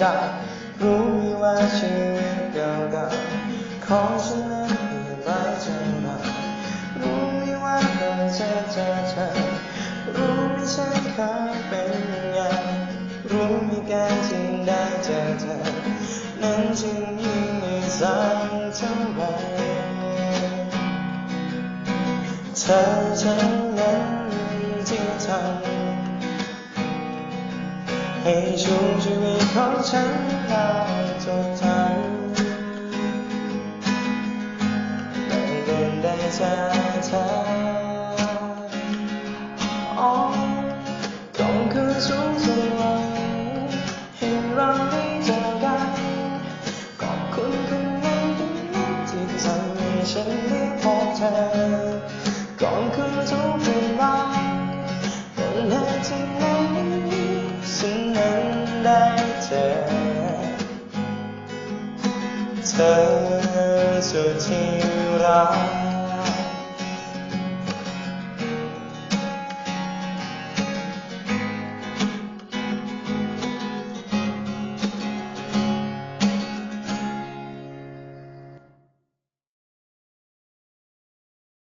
ได้รู้ไหมว่าชีวิตเก่าๆของฉันนั้นเปลี่ยจากเรารู้ไหมว่าตอนเจอเจอเธอรู้ไหมฉันเคยเป็นยังไงรู้ไหมการที่ได้เจอเธอนั้นจึงยิ่งใหญ่สักเท่าไรเธอฉันนั้นที่ทำ ให้ช่วงชีวิตของฉันได้จดจำได้เดินได้เจอเธออ๋อคงคือสูงสุดหวังให้เราได้เจอกันขอบคุณคนนั้นคนนั้นที่ทำให้ฉันได้พบเธอก่อนคือทุกเรื่ เธอสุดที่รัก